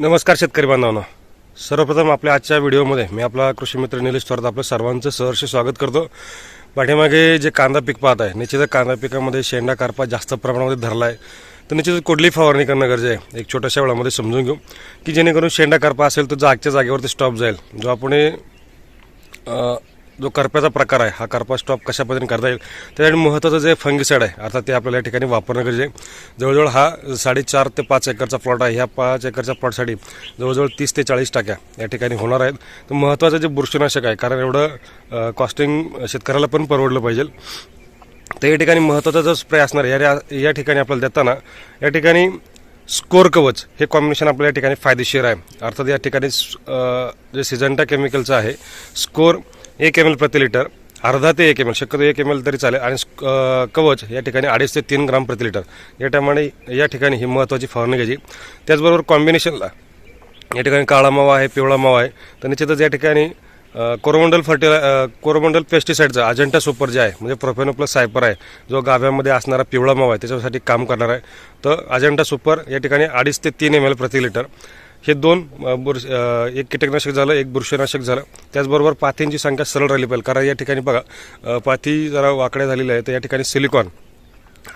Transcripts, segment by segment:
नमस्कार शेतकरी बांधवांनो. सर्वप्रथम आपल्या आजच्या व्हिडिओमध्ये मी आपला कृषी मित्र निलेश थोरात आपलं सर्वांचं सहर्ष स्वागत करतो. पाठीमागे जे कांदा पीक पाहत आहे निश्चितच कांदा पिकामध्ये शेंडा कारपा जास्त प्रमाणामध्ये धरला आहे तर निश्चितच कुठली फवारणी करणं गरजे आहे एक छोट्याशा वेळामध्ये समजून घेऊ. की जेणेकरून शेंडा कारपा असेल तर जागच्या जागेवरती स्टॉप जाईल. जो आपण जो करप्याचा प्रकार आहे हा करपा स्टॉप कशा पद्धतीने करता येईल? त्यासाठी महत्त्वाचं जे फंगिसाईड आहे अर्थात ते आपल्याला या ठिकाणी वापरणं गरजे जवळजवळ हा साडेचार ते पाच एकरचा प्लॉट आहे. ह्या पाच एकरच्या प्लॉटसाठी जवळजवळ तीस ते चाळीस टाक्या या ठिकाणी होणार आहेत. तर महत्त्वाचं जे बुरशीनाशक आहे कारण एवढं कॉस्टिंग शेतकऱ्याला पण परवडलं पाहिजे. तर या ठिकाणी महत्त्वाचा जो स्प्रे असणार आहे या या ठिकाणी आपल्याला देताना या ठिकाणी स्कोर कवच हे कॉम्बिनेशन आपल्या या ठिकाणी फायदेशीर आहे. अर्थात या ठिकाणी जे सिजंटा केमिकलचं आहे स्कोर एक एम एल प्रति लिटर अर्धा ते एक एम एल शक्यतो एक एम एल तरी चालेल. आणि कवच या ठिकाणी अडीच ते तीन ग्राम प्रति लिटर. या टायमाने या ठिकाणी ही महत्त्वाची फवारणी घ्यायची. त्याचबरोबर कॉम्बिनेशनला या ठिकाणी काळा मावा आहे पिवळा मावा आहे. तर निश्चितच या ठिकाणी कोरोमंडल फर्टिला कोरोमंडल पेस्टिसाईडचा अजंटा सुपर जे आहे म्हणजे प्रोफेनो प्लस सायपर आहे जो गाव्यामध्ये असणारा पिवळा मावा आहे त्याच्यासाठी काम करणार आहे. तर अजंटा सुपर या ठिकाणी अडीच ते तीन एम एल प्रति लिटर. हे दोन बुरश एक कीटकनाशक झालं एक बुरशीनाशक झालं. त्याचबरोबर पाथींची संख्या सरळ राहिली पाहिजे. कारण या ठिकाणी बघा पाथी जरा वाकड्या झालेल्या आहेत तर या ठिकाणी सिलिकॉन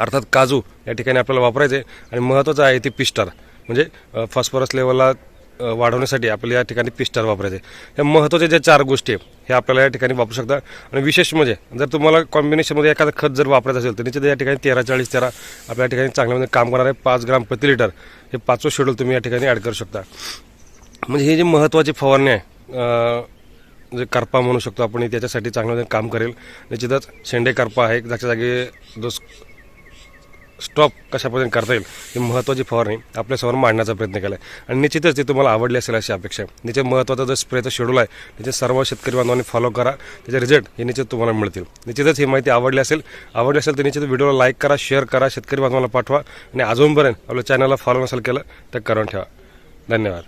अर्थात काजू या ठिकाणी आपल्याला वापरायचे आणि महत्त्वाचं आहे ती पिस्टर. म्हणजे फॉस्फरस लेवलला वाढवण्यासाठी आपल्याला या ठिकाणी पिस्टर वापरायचे. या महत्त्वाच्या ज्या चार गोष्टी आहे हे आपल्याला या ठिकाणी वापरू शकता. आणि विशेष म्हणजे जर तुम्हाला कॉम्बिनेशनमध्ये एखादं खत जर वापरायचं असेल तर निश्चित या ठिकाणी तेरा चाळीस तेरा आपल्या या ठिकाणी चांगल्यामध्ये काम करणारे पाच ग्राम प्रति लिटर हे पाचवं शेड्यूल तुम्ही या ठिकाणी ॲड करू शकता. म्हणजे हे जे महत्त्वाची फवारणी आहे जे करपा म्हणू शकतो आपण त्याच्यासाठी चांगलं काम करेल. निश्चितच शेंडे करपा आहे ज्याच्या जागी जो स्टॉप कशापर्यंत करता येईल ही महत्त्वाची फवारणी आपल्यासमोर मांडण्याचा प्रयत्न केला आहे आणि निश्चितच ती तुम्हाला आवडली असेल अशी अपेक्षा आहे. निश्चित महत्त्वाचा जो स्प्रेचा शेड्यूल आहे त्याचे सर्व शेतकरी बांधवांनी फॉलो करा. त्याचे रिझल्ट हे निश्चित तुम्हाला मिळतील. निश्चितच ही माहिती आवडली असेल आवडली असेल तर निश्चित व्हिडिओला लाईक करा शेअर करा शेतकरी बांधवांना पाठवा. आणि अजूनपर्यंत आपल्या चॅनलला फॉलो नसेल केलं तर करून ठेवा. धन्यवाद.